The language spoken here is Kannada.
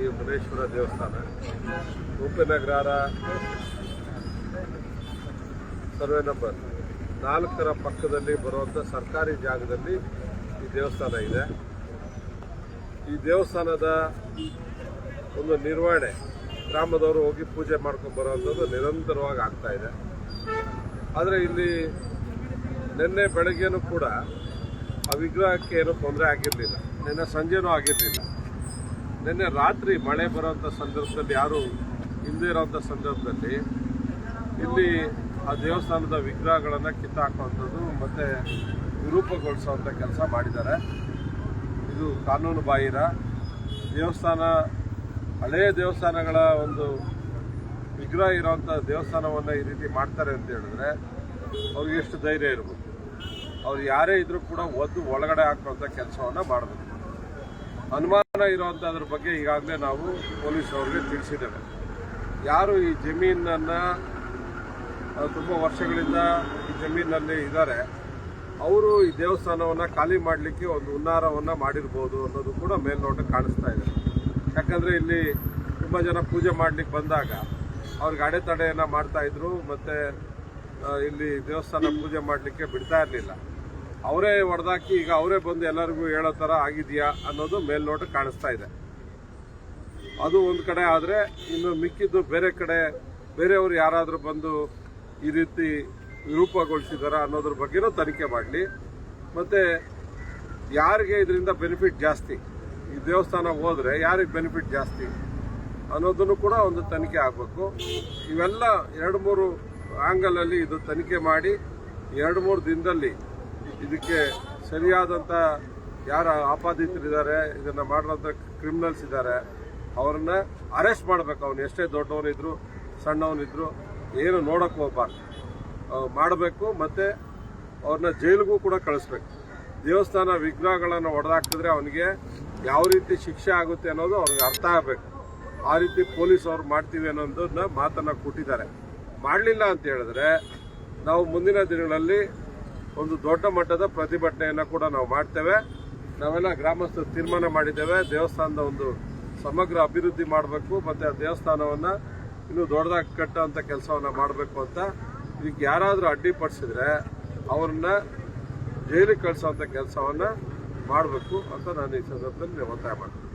ಈ ಮುನೇಶ್ವರ ದೇವಸ್ಥಾನ. ಉಪನಗರ ಸರ್ವೆ ನಂಬರ್ ನಾಲ್ಕರ ಪಕ್ಕದಲ್ಲಿ ಬರುವಂಥ ಸರ್ಕಾರಿ ಜಾಗದಲ್ಲಿ ಈ ದೇವಸ್ಥಾನ ಇದೆ. ಈ ದೇವಸ್ಥಾನದ ಒಂದು ನಿರ್ವಹಣೆ ಗ್ರಾಮದವರು ಹೋಗಿ ಪೂಜೆ ಮಾಡ್ಕೊಂಡು ಬರುವಂಥದ್ದು ನಿರಂತರವಾಗಿ ಆಗ್ತಾ ಇದೆ. ಆದರೆ ಇಲ್ಲಿ ನಿನ್ನೆ ಬೆಳಗ್ಗೆನೂ ಕೂಡ ಆ ವಿಗ್ರಹಕ್ಕೆ ಏನೂ ತೊಂದರೆ ಆಗಿರಲಿಲ್ಲ. ನಿನ್ನೆ ಸಂಜೆನೂ ಆಗಿರಲಿಲ್ಲ. ನಿನ್ನೆ ರಾತ್ರಿ ಮಳೆ ಬರೋಂಥ ಸಂದರ್ಭದಲ್ಲಿ ಯಾರು ಹಿಂದೆ ಇರೋಂಥ ಸಂದರ್ಭದಲ್ಲಿ ಇಲ್ಲಿ ಆ ದೇವಸ್ಥಾನದ ವಿಗ್ರಹಗಳನ್ನು ಕಿತ್ತಾಕುವಂಥದ್ದು ಮತ್ತು ವಿರೂಪಗೊಳಿಸುವಂಥ ಕೆಲಸ ಮಾಡಿದ್ದಾರೆ. ಇದು ಕಾನೂನು ಬಾಹಿರ. ದೇವಸ್ಥಾನ, ಹಳೆಯ ದೇವಸ್ಥಾನಗಳ ಒಂದು ವಿಗ್ರಹ ಇರೋವಂಥ ದೇವಸ್ಥಾನವನ್ನು ಈ ರೀತಿ ಮಾಡ್ತಾರೆ ಅಂತ ಹೇಳಿದ್ರೆ ಅವ್ರಿಗೆ ಎಷ್ಟು ಧೈರ್ಯ ಇರಬೇಕು ಅವ್ರು ಯಾರೇ ಇದ್ರೂ ಕೂಡ ಒದ್ದು ಒಳಗಡೆ ಹಾಕುವಂಥ ಕೆಲಸವನ್ನು ಮಾಡಬೇಕು. ಅನುಮಾನ ಇರುವಂಥದ್ರ ಬಗ್ಗೆ ಈಗಾಗಲೇ ನಾವು ಪೊಲೀಸ್ ಅವ್ರಿಗೆ ತಿಳಿಸಿದ್ದೇವೆ. ಯಾರು ಈ ಜಮೀನನ್ನು ತುಂಬ ವರ್ಷಗಳಿಂದ ಈ ಜಮೀನಲ್ಲಿ ಇದ್ದಾರೆ. ಅವರು ಈ ದೇವಸ್ಥಾನವನ್ನು ಖಾಲಿ ಮಾಡಲಿಕ್ಕೆ ಒಂದು ಹುನ್ನಾರವನ್ನು ಮಾಡಿರ್ಬೋದು ಅನ್ನೋದು ಕೂಡ ಮೇಲ್ನೋಟಕ್ಕೆ ಕಾಣಿಸ್ತಾ ಇದೆ. ಯಾಕಂದರೆ ಇಲ್ಲಿ ತುಂಬ ಜನ ಪೂಜೆ ಮಾಡ್ಲಿಕ್ಕೆ ಬಂದಾಗ ಅವ್ರಿಗೆ ಅಡೆತಡೆಯನ್ನು ಮಾಡ್ತಾ ಇದ್ರು, ಮತ್ತು ಇಲ್ಲಿ ದೇವಸ್ಥಾನ ಪೂಜೆ ಮಾಡಲಿಕ್ಕೆ ಬಿಡ್ತಾ ಇರಲಿಲ್ಲ. ಅವರೇ ಹೊಡೆದಾಕಿ ಈಗ ಅವರೇ ಬಂದು ಎಲ್ಲರಿಗೂ ಹೇಳೋ ಥರ ಆಗಿದೆಯಾ ಅನ್ನೋದು ಮೇಲ್ನೋಟ ಕಾಣಿಸ್ತಾ ಇದೆ. ಅದು ಒಂದು ಕಡೆ ಆದರೆ ಇನ್ನು ಮಿಕ್ಕಿದ್ದು ಬೇರೆ ಕಡೆ ಬೇರೆಯವರು ಯಾರಾದರೂ ಬಂದು ಈ ರೀತಿ ವಿರೂಪಗೊಳಿಸಿದಾರ ಅನ್ನೋದ್ರ ಬಗ್ಗೆನೂ ತನಿಖೆ ಮಾಡಲಿ. ಮತ್ತು ಯಾರಿಗೆ ಇದರಿಂದ ಬೆನಿಫಿಟ್ ಜಾಸ್ತಿ? ಈ ದೇವಸ್ಥಾನ ಹೋದರೆ ಯಾರಿಗೆ ಬೆನಿಫಿಟ್ ಜಾಸ್ತಿ ಅನ್ನೋದನ್ನು ಕೂಡ ಒಂದು ತನಿಖೆ ಆಗಬೇಕು. ಇವೆಲ್ಲ ಎರಡು ಮೂರು ಆ್ಯಂಗಲಲ್ಲಿ ಇದು ತನಿಖೆ ಮಾಡಿ ಎರಡು ಮೂರು ದಿನದಲ್ಲಿ ಇದಕ್ಕೆ ಸರಿಯಾದಂಥ ಯಾರು ಆಪಾದಿತರಿದ್ದಾರೆ, ಇದನ್ನು ಮಾಡಿರೋಂಥ ಕ್ರಿಮಿನಲ್ಸ್ ಇದ್ದಾರೆ. ಅವ್ರನ್ನ ಅರೆಸ್ಟ್ ಮಾಡಬೇಕು ಅವನು. ಎಷ್ಟೇ ದೊಡ್ಡವನಿದ್ರು, ಸಣ್ಣವನಿದ್ರು, ಏನು ನೋಡೋಕೆ ಹೋಗ್ಬಾರ್ದು ಮಾಡಬೇಕು ಮತ್ತು ಅವ್ರನ್ನ ಜೈಲಿಗೂ ಕೂಡ ಕಳಿಸ್ಬೇಕು. ದೇವಸ್ಥಾನ ವಿಗ್ರಹಗಳನ್ನು ಹೊಡೆದಾಕ್ತಿದ್ರೆ ಅವನಿಗೆ ಯಾವ ರೀತಿ ಶಿಕ್ಷೆ ಆಗುತ್ತೆ ಅನ್ನೋದು ಅವ್ರಿಗೆ ಅರ್ಥ ಆಗಬೇಕು. ಆ ರೀತಿ ಪೊಲೀಸ್ ಅವ್ರು ಮಾಡ್ತೀವಿ ಅನ್ನೋದನ್ನ ಮಾತನ್ನು ಕೊಟ್ಟಿದ್ದಾರೆ. ಮಾಡಲಿಲ್ಲ ಅಂತ ಹೇಳಿದ್ರೆ ನಾವು ಮುಂದಿನ ದಿನಗಳಲ್ಲಿ ಒಂದು ದೊಡ್ಡ ಮಟ್ಟದ ಪ್ರತಿಭಟನೆಯನ್ನು ಕೂಡ ನಾವು ಮಾಡ್ತೇವೆ. ನಾವೆಲ್ಲ ಗ್ರಾಮಸ್ಥರು ತೀರ್ಮಾನ ಮಾಡಿದ್ದೇವೆ. ದೇವಸ್ಥಾನದ ಒಂದು ಸಮಗ್ರ ಅಭಿವೃದ್ಧಿ ಮಾಡಬೇಕು, ಮತ್ತು ಆ ದೇವಸ್ಥಾನವನ್ನು ಇನ್ನೂ ದೊಡ್ಡದಾಗಿ ಕಟ್ಟುವಂಥ ಕೆಲಸವನ್ನು ಮಾಡಬೇಕು ಅಂತ. ಇದಕ್ಕೆ ಯಾರಾದರೂ ಅಡ್ಡಿಪಡಿಸಿದ್ರೆ ಅವ್ರನ್ನ ಜೈಲಿಗೆ ಕಳಿಸೋವಂಥ ಕೆಲಸವನ್ನು ಮಾಡಬೇಕು ಅಂತ ನಾನು ಈ ಸಂದರ್ಭದಲ್ಲಿ ಒತ್ತಾಯ ಮಾಡ್ತೀನಿ.